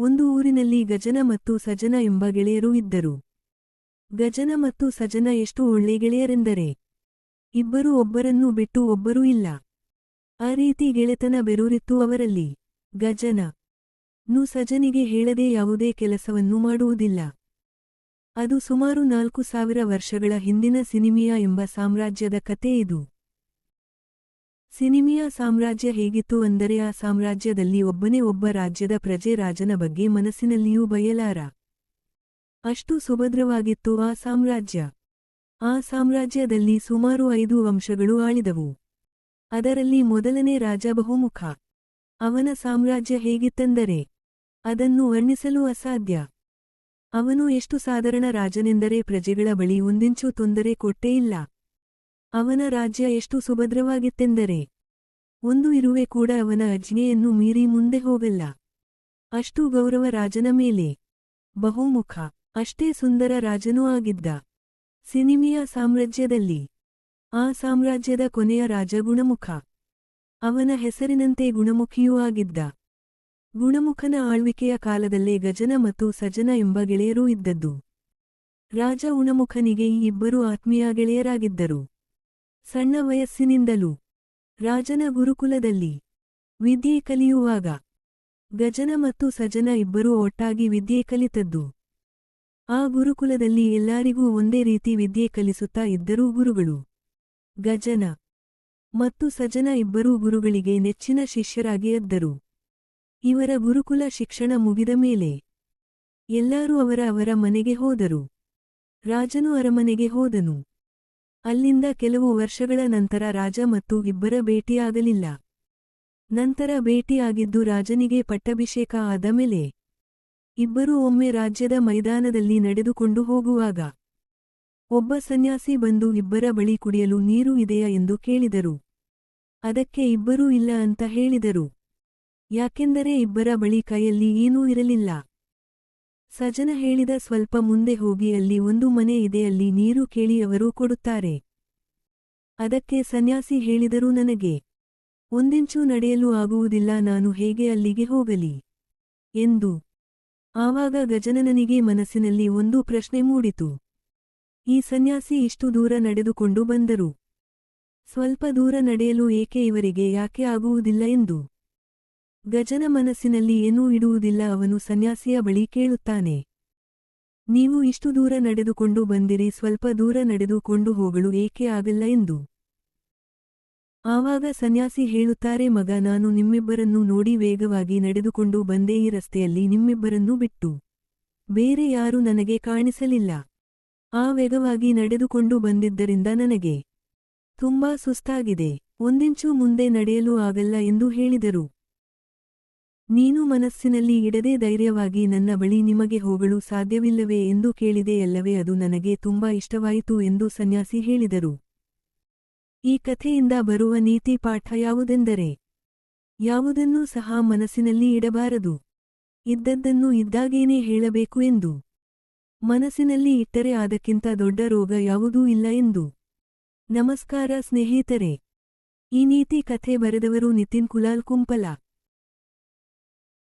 ಒಂದು ಊರಿನಲ್ಲಿ ಗಜನ ಮತ್ತು ಸಜನ ಎಂಬ ಗೆಳೆಯರು ಇದ್ದರು. ಗಜನ ಮತ್ತು ಸಜನ ಎಷ್ಟು ಒಳ್ಳೆ ಗೆಳೆಯರೆಂದರೆ, ಇಬ್ಬರು ಒಬ್ಬರನ್ನು ಬಿಟ್ಟು ಒಬ್ಬರೂ ಇಲ್ಲ. ಆ ರೀತಿ ಗೆಳೆತನ ಬೆರೂರಿತ್ತು ಅವರಲ್ಲಿ. ಗಜನ ನು ಸಜನಿಗೆ ಹೇಳದೆ ಯಾವುದೇ ಕೆಲಸವನ್ನು ಮಾಡುವುದಿಲ್ಲ. ಅದು ಸುಮಾರು ನಾಲ್ಕು ಸಾವಿರ ವರ್ಷಗಳ ಹಿಂದಿನ ಸಿನಿಮಿಯಾ ಎಂಬ ಸಾಮ್ರಾಜ್ಯದ ಕಥೆ ಇದು. ಸಿನಿಮಿಯಾ ಸಾಮ್ರಾಜ್ಯ ಹೇಗಿತ್ತು ಅಂದರೆ ಆ ಸಾಮ್ರಾಜ್ಯದಲ್ಲಿ ಒಬ್ಬನೇ ಒಬ್ಬ ರಾಜ್ಯದ ಪ್ರಜೆ ರಾಜನ ಬಗ್ಗೆ ಮನಸ್ಸಿನಲ್ಲಿಯೂ ಬಯಲಾರ. ಅಷ್ಟು ಸುಭದ್ರವಾಗಿತ್ತು ಆ ಸಾಮ್ರಾಜ್ಯ. ಆ ಸಾಮ್ರಾಜ್ಯದಲ್ಲಿ ಸುಮಾರು ಐದು ವಂಶಗಳು ಆಳಿದವು. ಅದರಲ್ಲಿ ಮೊದಲನೇ ರಾಜ ಬಹುಮುಖ. ಅವನ ಸಾಮ್ರಾಜ್ಯ ಹೇಗಿತ್ತೆಂದರೆ, ಅದನ್ನು ವರ್ಣಿಸಲು ಅಸಾಧ್ಯ. ಅವನು ಎಷ್ಟು ಸಾಧಾರಣ ರಾಜನೆಂದರೆ ಪ್ರಜೆಗಳ ಬಳಿ ಒಂದಿಂಚು ತೊಂದರೆ ಕೊಟ್ಟೇ ಇಲ್ಲ. ಅವನ ರಾಜ್ಯ ಎಷ್ಟು ಸುಭದ್ರವಾಗಿತ್ತೆಂದರೆ? ಒಂದು ಇರುವೆ ಕೂಡ ಅವನ ಅಜ್ಞೆಯನ್ನು ಮೀರಿ ಮುಂದೆ ಹೋಗಲ್ಲ. ಅಷ್ಟು ಗೌರವ ರಾಜನ ಮೇಲೆ. ಬಹುಮುಖ, ಅಷ್ಟೇ ಸುಂದರ ರಾಜನೂ ಆಗಿದ್ದ. ಸಿನಿಮಿಯ ಸಾಮ್ರಾಜ್ಯದಲ್ಲಿ. ಆ ಸಾಮ್ರಾಜ್ಯದ ಕೊನೆಯ ರಾಜ ಗುಣಮುಖ. ಅವನ ಹೆಸರಿನಂತೆ ಗುಣಮುಖಿಯೂ ಆಗಿದ್ದ. ಗುಣಮುಖನ ಆಳ್ವಿಕೆಯ ಕಾಲದಲ್ಲೇ ಗಜನ ಮತ್ತು ಸಜನ ಎಂಬ ಗೆಳೆಯರೂ ಇದ್ದದ್ದು. ರಾಜ ಗುಣಮುಖನಿಗೆ ಈ ಇಬ್ಬರು ಆತ್ಮೀಯ ಗೆಳೆಯರಾಗಿದ್ದರು. ಸಣ್ಣ ವಯಸ್ಸಿನಿಂದಲೂ ರಾಜನ ಗುರುಕುಲದಲ್ಲಿ ವಿದ್ಯೆ ಕಲಿಯುವಾಗ ಗಜನ ಮತ್ತು ಸಜನ ಇಬ್ಬರೂ ಒಟ್ಟಾಗಿ ವಿದ್ಯೆ ಕಲಿತದ್ದು. ಆ ಗುರುಕುಲದಲ್ಲಿ ಎಲ್ಲರಿಗೂ ಒಂದೇ ರೀತಿ ವಿದ್ಯೆ ಕಲಿಸುತ್ತಾ ಇದ್ದರೂ ಗುರುಗಳು, ಗಜನ ಮತ್ತು ಸಜನ ಇಬ್ಬರೂ ಗುರುಗಳಿಗೆ ನೆಚ್ಚಿನ ಶಿಷ್ಯರಾಗಿ ಎದ್ದರು ಇವರ ಗುರುಕುಲ ಶಿಕ್ಷಣ ಮುಗಿದ ಮೇಲೆ ಎಲ್ಲರೂ ಅವರ ಅವರ ಮನೆಗೆ ಹೋದರು. ರಾಜನು ಅರಮನೆಗೆ ಹೋದನು. ಅಲ್ಲಿಂದ ಕೆಲವು ವರ್ಷಗಳ ನಂತರ ರಾಜ ಮತ್ತು ಇಬ್ಬರ ಭೇಟಿಯಾಗಲಿಲ್ಲ. ನಂತರ ಭೇಟಿಯಾಗಿದ್ದು ರಾಜನಿಗೆ ಪಟ್ಟಾಭಿಷೇಕ ಆದ ಮೇಲೆ, ಇಬ್ಬರೂ ಒಮ್ಮೆ ರಾಜ್ಯದ ಮೈದಾನದಲ್ಲಿ ನಡೆದುಕೊಂಡು ಹೋಗುವಾಗ, ಒಬ್ಬ ಸನ್ಯಾಸಿ ಬಂದು ಇಬ್ಬರ ಬಳಿ ಕುಡಿಯಲು ನೀರು ಇದೆಯಾ ಎಂದು ಕೇಳಿದರು. ಅದಕ್ಕೆ ಇಬ್ಬರೂ ಇಲ್ಲ ಅಂತ ಹೇಳಿದರು. ಯಾಕೆಂದರೆ ಇಬ್ಬರ ಬಳಿ ಕೈಯಲ್ಲಿ ಏನೂ ಇರಲಿಲ್ಲ. ಸಜನ ಹೇಳಿದ ಸ್ವಲ್ಪ ಮುಂದೆ ಹೋಗಿ ಅಲ್ಲಿ ಒಂದು ಮನೆ ಇದೆ ಅಲ್ಲಿ ನೀರು ಕೇಳಿ ಅವರು ಕೊಡುತ್ತಾರೆ. ಅದಕ್ಕೆ ಸನ್ಯಾಸಿ ಹೇಳಿದರು ನನಗೆ, ಒಂದಿಂಚೂ ನಡೆಯಲು ಆಗುವುದಿಲ್ಲ, ನಾನು ಹೇಗೆ ಅಲ್ಲಿಗೆ ಹೋಗಲಿ? ಎಂದು. ಆವಾಗ ಗಜನನನಿಗೆ ಮನಸ್ಸಿನಲ್ಲಿ ಒಂದು ಪ್ರಶ್ನೆ ಮೂಡಿತು. ಈ ಸನ್ಯಾಸಿ ಇಷ್ಟು ದೂರ ನಡೆದುಕೊಂಡು ಬಂದರು. ಸ್ವಲ್ಪ ದೂರ ನಡೆಯಲು ಏಕೆ ಇವರಿಗೆ ಯಾಕೆ ಆಗುವುದಿಲ್ಲ? ಎಂದು. ಗಜನ ಮನಸ್ಸಿನಲ್ಲಿ ಏನೂ ಇಡುವುದಿಲ್ಲ ಅವನು ಸನ್ಯಾಸಿಯ ಬಳಿ ಕೇಳುತ್ತಾನೆ. ನೀವು ಇಷ್ಟು ದೂರ ನಡೆದುಕೊಂಡು ಬಂದಿರಿ, ಸ್ವಲ್ಪ ದೂರ ನಡೆದುಕೊಂಡು ಹೋಗಲು ಏಕೆ ಆಗಲ್ಲ ಎಂದು. ಆವಾಗ ಸನ್ಯಾಸಿ ಹೇಳುತ್ತಾರೆ, ಮಗ, ನಾನು ನಿಮ್ಮಿಬ್ಬರನ್ನು ನೋಡಿ ವೇಗವಾಗಿ ನಡೆದುಕೊಂಡು ಬಂದೆ, ಈ ರಸ್ತೆಯಲ್ಲಿ ನಿಮ್ಮಿಬ್ಬರನ್ನು ಬಿಟ್ಟು. ಬೇರೆ ಯಾರೂ ನನಗೆ ಕಾಣಿಸಲಿಲ್ಲ. ಆ ವೇಗವಾಗಿ ನಡೆದುಕೊಂಡು ಬಂದಿದ್ದರಿಂದ ನನಗೆ ತುಂಬಾ ಸುಸ್ತಾಗಿದೆ. ಒಂದಿಂಚೂ ಮುಂದೆ ನಡೆಯಲು ಆಗಲ್ಲ ಎಂದು ಹೇಳಿದರು. ನೀನು ಮನಸ್ಸಿನಲ್ಲಿ ಇಡದೆ ಧೈರ್ಯವಾಗಿ ನನ್ನ ಬಳಿ ನಿಮಗೆ ಹೋಗಲು ಸಾಧ್ಯವಿಲ್ಲವೇ ಎಂದು ಕೇಳಿದೆಯಲ್ಲವೇ ಅದು ನನಗೆ ತುಂಬಾ ಇಷ್ಟವಾಯಿತು ಎಂದು ಸನ್ಯಾಸಿ ಹೇಳಿದರು. ಈ ಕಥೆಯಿಂದ ಬರುವ ನೀತಿ ಪಾಠ ಯಾವುದೆಂದರೆ, ಯಾವುದನ್ನೂ ಸಹ ಮನಸ್ಸಿನಲ್ಲಿ ಇಡಬಾರದು. ಇದ್ದದ್ದನ್ನು ಇದ್ದಾಗೇನೇ ಹೇಳಬೇಕು ಎಂದು. ಮನಸ್ಸಿನಲ್ಲಿ ಇಟ್ಟರೆ ಅದಕ್ಕಿಂತ ದೊಡ್ಡ ರೋಗ ಯಾವುದೂ ಇಲ್ಲ ಎಂದು. ನಮಸ್ಕಾರ ಸ್ನೇಹಿತರೆ. ಈ ನೀತಿ ಕಥೆ ಬರೆದವರು ನಿತಿನ್ ಕುಲಾಲ್ ಕುಂಪಲ.